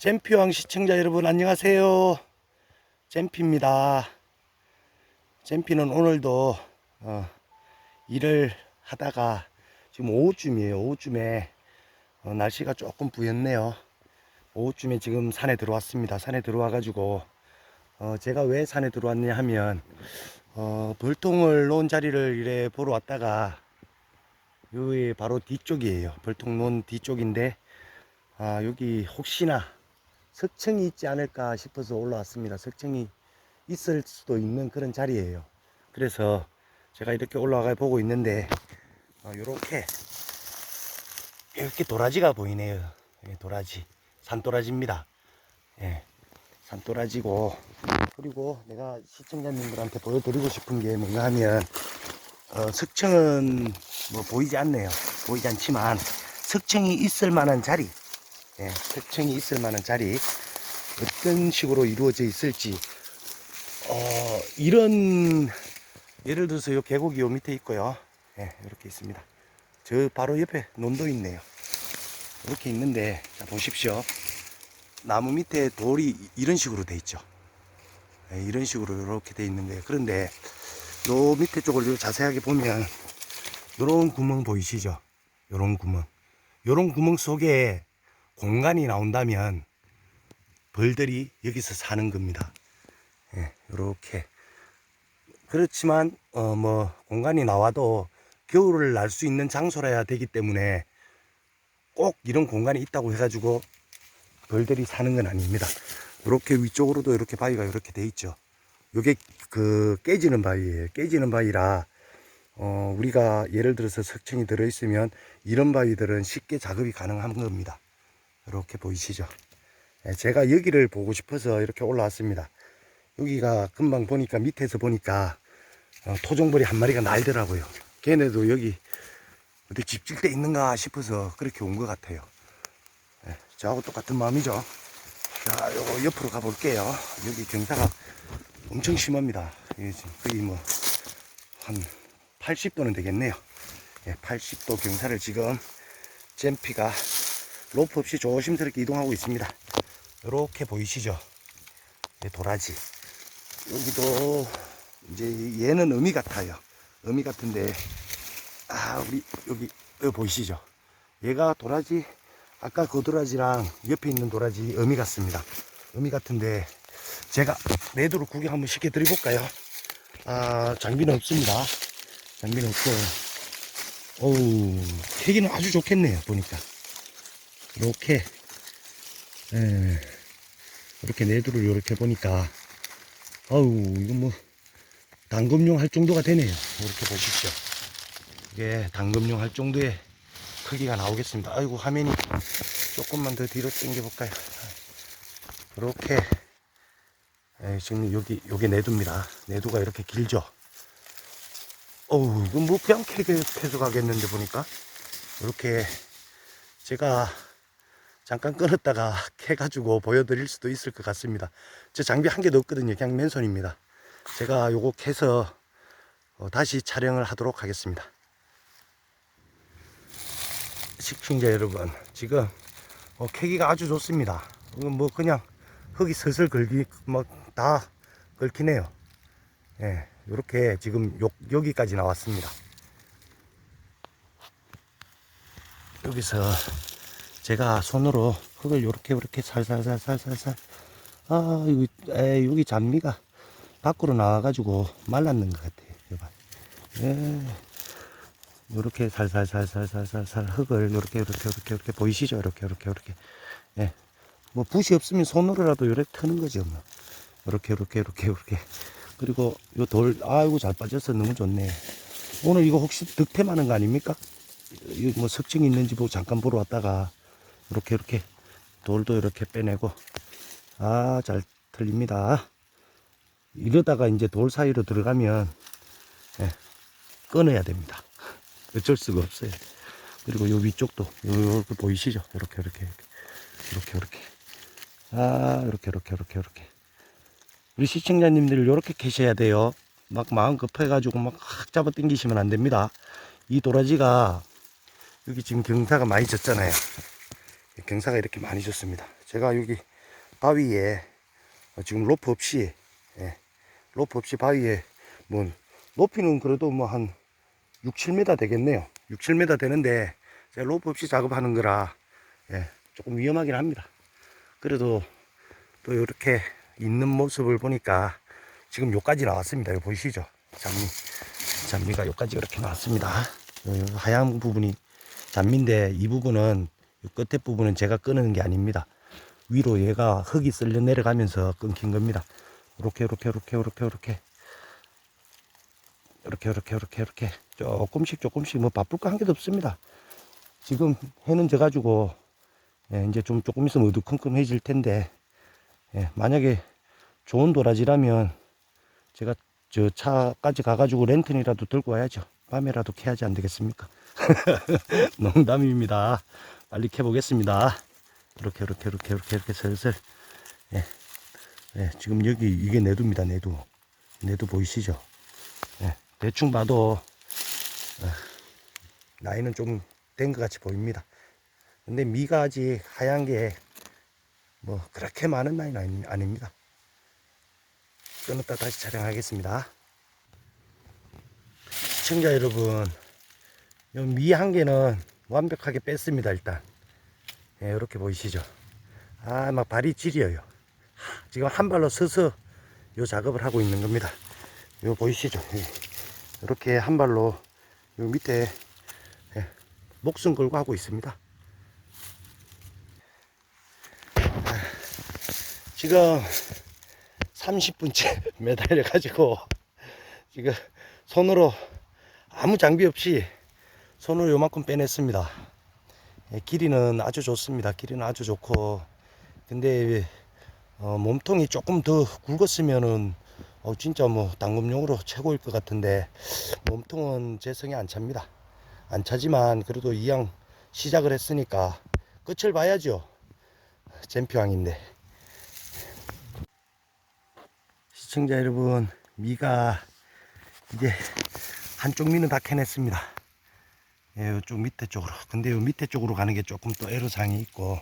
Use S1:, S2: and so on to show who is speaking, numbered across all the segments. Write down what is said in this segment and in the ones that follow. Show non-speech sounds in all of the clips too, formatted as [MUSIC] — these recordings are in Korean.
S1: 잼피왕 시청자 여러분 안녕하세요. 잼피입니다. 잼피는 오늘도 어, 일을 하다가 지금 오후쯤이에요. 오후쯤에 어, 날씨가 조금 부였네요. 오후쯤에 지금 산에 들어왔습니다. 산에 들어와 가지고 어, 제가 왜 산에 들어왔냐 하면 어, 벌통을 놓은 자리를 이래 보러 왔다가 여기 바로 뒤쪽이에요. 벌통 놓은 뒤쪽인데 아, 여기 혹시나 석청이 있지 않을까 싶어서 올라왔습니다. 석청이 있을 수도 있는 그런 자리예요. 그래서 제가 이렇게 올라가 보고 있는데 어, 이렇게 이렇게 도라지가 보이네요. 예, 도라지, 산도라지입니다. 예, 산도라지고 그리고 내가 시청자님들한테 보여드리고 싶은 게 뭔가 하면 어, 석청은 뭐 보이지 않네요. 보이지 않지만 석청이 있을 만한 자리, 예, 석청이 있을 만한 자리 어떤 식으로 이루어져 있을지 어, 이런 예를 들어서 요 계곡이 요 밑에 있고요. 예, 이렇게 있습니다. 저 바로 옆에 논도 있네요. 이렇게 있는데 자 보십시오. 나무 밑에 돌이 이런 식으로 돼 있죠. 예, 이런 식으로 이렇게 돼 있는 거예요. 그런데 요 밑에 쪽을 요 자세하게 보면 요런 구멍 보이시죠? 요런 구멍. 요런 구멍 속에 공간이 나온다면 벌들이 여기서 사는 겁니다. 예, 요렇게. 그렇지만 어 뭐 공간이 나와도 겨울을 날 수 있는 장소라야 되기 때문에 꼭 이런 공간이 있다고 해가지고 벌들이 사는 건 아닙니다. 이렇게 위쪽으로도 이렇게 바위가 이렇게 돼 있죠. 요게 그 깨지는 바위예요. 깨지는 바위라 어 우리가 예를 들어서 석청이 들어 있으면 이런 바위들은 쉽게 작업이 가능한 겁니다. 이렇게 보이시죠? 예, 제가 여기를 보고 싶어서 이렇게 올라왔습니다. 여기가 금방 보니까 밑에서 보니까 어, 토종벌이 한 마리가 날더라고요. 걔네도 여기 어디 집질 때 있는가 싶어서 그렇게 온 것 같아요. 예, 저하고 똑같은 마음이죠. 자, 요거 옆으로 가볼게요. 여기 경사가 엄청 심합니다. 이게 지금 거의 뭐, 한 80도는 되겠네요. 예, 80도 경사를 지금 잼피가 로프 없이 조심스럽게 이동하고 있습니다. 이렇게 보이시죠? 예, 도라지. 여기도 이제 얘는 어미 같아요. 어미 같은데, 아, 우리 여기, 여기 보이시죠? 얘가 도라지, 아까 그 도라지랑 옆에 있는 도라지 어미 같습니다. 어미 같은데, 제가 매도로 구경 한번 시켜 드려 볼까요? 아, 장비는 없습니다. 장비는 없고, 어우, 캐기는 아주 좋겠네요, 보니까. 이렇게, 예, 이렇게 내두를 이렇게 보니까, 어우, 이거 뭐, 당금용 할 정도가 되네요. 이렇게 보십시오. 이게 당금용 할 정도의 크기가 나오겠습니다. 아이고, 화면이 조금만 더 뒤로 당겨 볼까요? 이렇게, 예, 지금 여기, 요게 내두입니다. 내두가 이렇게 길죠? 어우, 이거 뭐 그냥 캐, 캐서 가겠는데 보니까. 이렇게 제가 잠깐 끊었다가 [LAUGHS] 캐가지고 보여드릴 수도 있을 것 같습니다. 저 장비 한 개도 없거든요. 그냥 맨손입니다. 제가 요거 캐서 어, 다시 촬영을 하도록 하겠습니다. 시청자 여러분, 지금 어, 캐기가 아주 좋습니다. 뭐 그냥 흙이 슬슬 걸기 뭐다 걸키네요. 예, 이렇게 지금 요, 여기까지 나왔습니다. 여기서 제가 손으로 흙을 요렇게 요렇게 살살살살살살 아 여기 에, 여기 잔미가 밖으로 나와가지고 말랐는 것 같아요. 여봐. 예. 요렇게 살살살살살살 흙을 요렇게 요렇게 요렇게 요렇게 보이시죠? 요렇게 요렇게 요렇게 예. 뭐 붓이 없으면 손으로라도 요렇게 트는 거죠. 뭐. 요렇게 요렇게 요렇게 요렇게 그리고 요 돌 아이고 잘 빠져서 너무 좋네. 오늘 이거 혹시 득템하는 거 아닙니까? 이거 뭐 석증이 있는지 보고 잠깐 보러 왔다가 이렇게 이렇게 돌도 이렇게 빼내고. 아 잘 틀립니다. 이러다가 이제 돌 사이로 들어가면 예, 끊어야 됩니다. 어쩔 수가 없어요. 그리고 요 위쪽도 요, 요 보이시죠? 이렇게 이렇게 이렇게 이렇게. 아 이렇게 이렇게 이렇게 이렇게. 우리 시청자님들 이렇게 계셔야 돼요. 막 마음 급해가지고 막 잡아 당기시면 안 됩니다. 이 도라지가 여기 지금 경사가 많이 졌잖아요. 경사가 이렇게 많이 졌습니다. 제가 여기 바위에 어, 지금 로프 없이 예, 로프 없이 바위에 뭐 높이는 그래도 뭐 한 6, 7m 되겠네요. 6, 7m 되는데 제가 로프 없이 작업하는 거라 예, 조금 위험하긴 합니다. 그래도 또 이렇게 있는 모습을 보니까 지금 요까지 나왔습니다. 이거 보이시죠? 잔미. 잔미가 요까지 이렇게 나왔습니다. 요 하얀 부분이 잔미인데 이 부분은 요 끝에 부분은 제가 끊는 게 아닙니다. 위로 얘가 흙이 쓸려 내려가면서 끊긴 겁니다. 이렇게 이렇게 이렇게 이렇게 이렇게 이렇게 이렇게 이렇게 이렇게 조금씩 조금씩 뭐 바쁠 거 한 개도 없습니다. 지금 해는 져 가지고 예, 이제 좀 조금 있으면 어두컴컴해질 텐데 예, 만약에 좋은 도라지라면 제가 저 차까지 가가지고 랜턴이라도 들고 와야죠. 밤에라도 캐야지 안 되겠습니까? [LAUGHS] 농담입니다. 빨리 캐보겠습니다. 이렇게 이렇게 이렇게 이렇게 이렇게 슬슬 예, 예, 지금 여기 이게 내두입니다. 내두 내두 보이시죠? 예, 대충 봐도 어, 나이는 좀 된 것 같이 보입니다. 근데 미가 아직 하얀 게 뭐 그렇게 많은 나이는 아니, 아닙니다. 끊었다 다시 촬영하겠습니다. 시청자 여러분, 미 한 개는 완벽하게 뺐습니다, 일단. 예, 이렇게 보이시죠? 아, 막 발이 지려요. 지금 한 발로 서서 요 작업을 하고 있는 겁니다. 요 보이시죠? 예. 이렇게 한 발로 요 밑에 예, 목숨 걸고 하고 있습니다. 아, 지금 30분째 [LAUGHS] 매달려 가지고 지금 손으로 아무 장비 없이 손으로 요만큼 빼냈습니다. 예, 길이는 아주 좋습니다. 길이는 아주 좋고 근데 어, 몸통이 조금 더 굵었으면은 어, 진짜 뭐 당금용으로 최고일 것 같은데 몸통은 제 성에 안 찹니다. 안 차지만 그래도 이왕 시작을 했으니까 끝을 봐야죠. 잼표왕인데 시청자 여러분 미가 이제 한쪽 미는 다 캐냈습니다. 예, 이쪽 밑에 쪽으로. 근데 요 밑에 쪽으로 가는 게 조금 또 애로사항이 있고,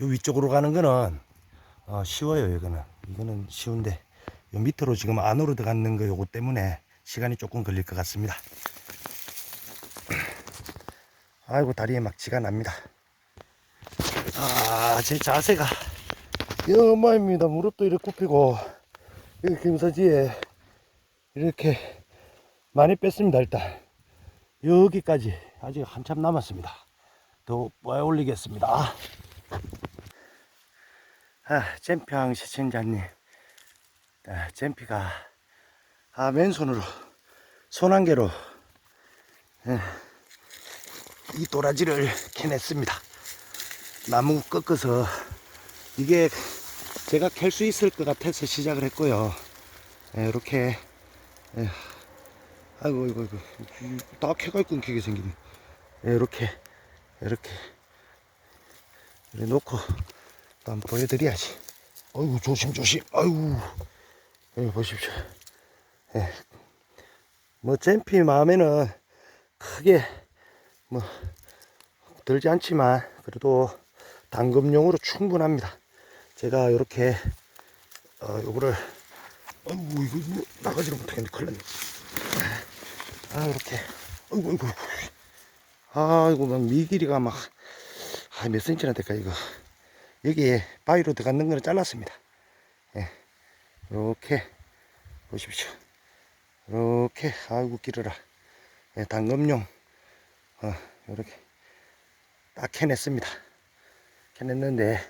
S1: 요 위쪽으로 가는 거는, 어, 쉬워요, 이거는. 이거는 쉬운데, 요 밑으로 지금 안으로 들어가는 거 요거 때문에 시간이 조금 걸릴 것 같습니다. [CLEARS THROAT] 아이고, 다리에 막 지가 납니다. 아, 제 자세가 영마입니다. 무릎도 이렇게 굽히고, 여기 경사지에 이렇게 많이 뺐습니다, 일단. 여기까지 아직 한참 남았습니다. 더 뽀아 올리겠습니다. 아, 잼평 시청자님. 아, 잼피가, 아, 맨손으로, 손 한 개로, 예, 이 도라지를 캐냈습니다. 나무 꺾어서, 이게 제가 캘 수 있을 것 같아서 시작을 했고요. 예, 이렇게, 예, 아이고, 아이고, 아이고. 다 캐갈 끊기게 생기네. 예, 이렇게, 이렇게. 이렇게 놓고, 또 한번 보여드려야지. 아이고, 조심조심. 아이고. 여기 보십시오. 예. 뭐, 잼피 마음에는 크게, 뭐, 들지 않지만, 그래도 당금용으로 충분합니다. 제가 이렇게, 어, 요거를, 아이고, 이거, 뭐 나가지를 못하겠네. 큰일 났네. 아, 이렇게. 아이고, 아이고. 아이고, 막 미 길이가 막, 아, 몇 센치나 될까, 이거. 여기에 바위로 들어가는 거는 잘랐습니다. 예. 이렇게, 보십시오. 이렇게, 아이고, 길어라. 예, 당금용, 어, 이렇게 딱 캐냈습니다. 캐냈는데,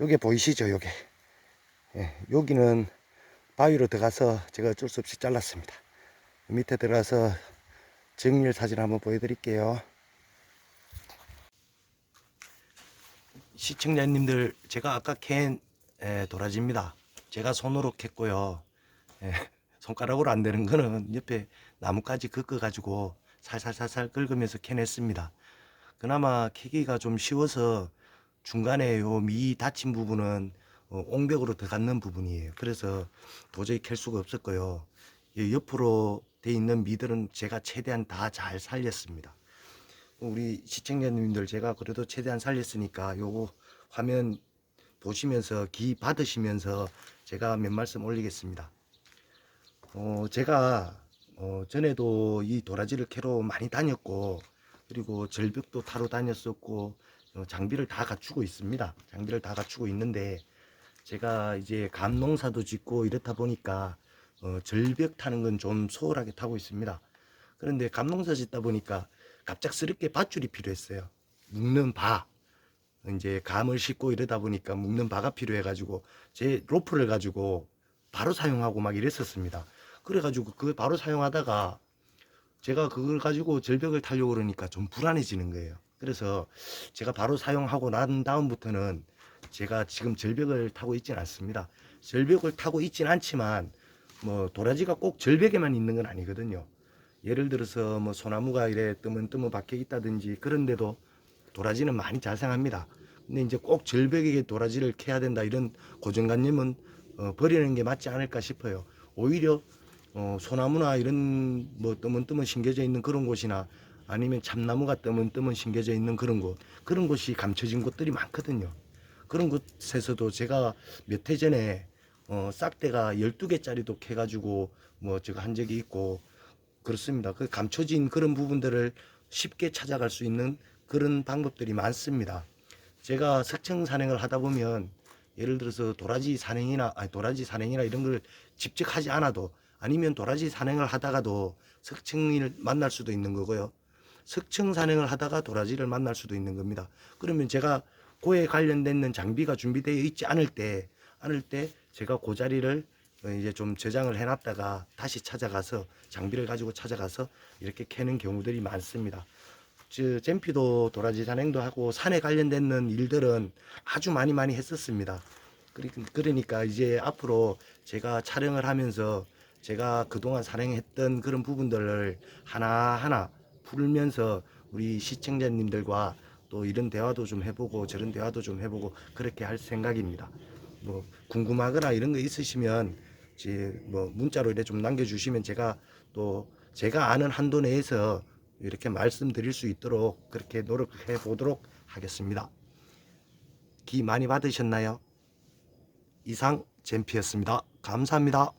S1: 요게 보이시죠, 요게. 예, 여기는 바위로 들어가서 제가 어쩔 수 없이 잘랐습니다. 밑에 들어가서 정밀 사진 한번 보여드릴게요. 시청자님들 제가 아까 캔 에, 도라지입니다. 제가 손으로 캤고요. 에, 손가락으로 안 되는 거는 옆에 나뭇가지 긋어 가지고 살살살살 긁으면서 캐냈습니다. 그나마 캐기가 좀 쉬워서 중간에 요 미 닫힌 부분은 어, 옹벽으로 들어가는 부분이에요. 그래서 도저히 캘 수가 없었고요. 이 옆으로 돼 있는 미들은 제가 최대한 다 잘 살렸습니다. 우리 시청자님들 제가 그래도 최대한 살렸으니까 요거 화면 보시면서 기 받으시면서 제가 몇 말씀 올리겠습니다. 어, 제가 어, 전에도 이 도라지를 캐러 많이 다녔고 그리고 절벽도 타러 다녔었고 어, 장비를 다 갖추고 있습니다. 장비를 다 갖추고 있는데 제가 이제 감농사도 짓고 이렇다 보니까 어, 절벽 타는 건 좀 소홀하게 타고 있습니다. 그런데 감농사 짓다 보니까 갑작스럽게 밧줄이 필요했어요. 묶는 바. 이제 감을 싣고 이러다 보니까 묶는 바가 필요해가지고 제 로프를 가지고 바로 사용하고 막 이랬었습니다. 그래가지고 그걸 바로 사용하다가 제가 그걸 가지고 절벽을 타려고 그러니까 좀 불안해지는 거예요. 그래서 제가 바로 사용하고 난 다음부터는 제가 지금 절벽을 타고 있지는 않습니다. 절벽을 타고 있진 않지만 뭐 도라지가 꼭 절벽에만 있는 건 아니거든요. 예를 들어서 뭐 소나무가 이래 뜨문뜨문 박혀 있다든지 그런데도 도라지는 많이 자생합니다. 근데 이제 꼭 절벽에 도라지를 캐야 된다 이런 고정관념은 어, 버리는 게 맞지 않을까 싶어요. 오히려 어, 소나무나 이런 뭐 뜨문뜨문 심겨져 있는 그런 곳이나 아니면 참나무가 뜨문뜨문 심겨져 있는 그런 곳 그런 곳이 감춰진 곳들이 많거든요. 그런 곳에서도 제가 몇 해 전에 어, 싹대가 12개짜리도 캐가지고 뭐 제가 한 적이 있고 그렇습니다. 그 감춰진 그런 부분들을 쉽게 찾아갈 수 있는 그런 방법들이 많습니다. 제가 석청 산행을 하다 보면 예를 들어서 도라지 산행이나 아니 도라지 산행이나 이런 걸 직접 하지 않아도 아니면 도라지 산행을 하다가도 석청을 만날 수도 있는 거고요. 석청 산행을 하다가 도라지를 만날 수도 있는 겁니다. 그러면 제가 고에 관련된 장비가 준비되어 있지 않을 때 않을 때 제가 그 자리를 어, 이제 좀 저장을 해놨다가 다시 찾아가서 장비를 가지고 찾아가서 이렇게 캐는 경우들이 많습니다. 저 잼피도 도라지 산행도 하고 산에 관련된 일들은 아주 많이 많이 했었습니다. 그러니까 이제 앞으로 제가 촬영을 하면서 제가 그동안 산행했던 그런 부분들을 하나하나 풀면서 우리 시청자님들과 또 이런 대화도 좀 해보고 저런 대화도 좀 해보고 그렇게 할 생각입니다. 뭐 궁금하거나 이런 거 있으시면 뭐 문자로 이렇게 좀 남겨주시면 제가 또 제가 아는 한도 내에서 이렇게 말씀드릴 수 있도록 그렇게 노력해 보도록 하겠습니다. 기 많이 받으셨나요? 이상 잼피였습니다. 감사합니다.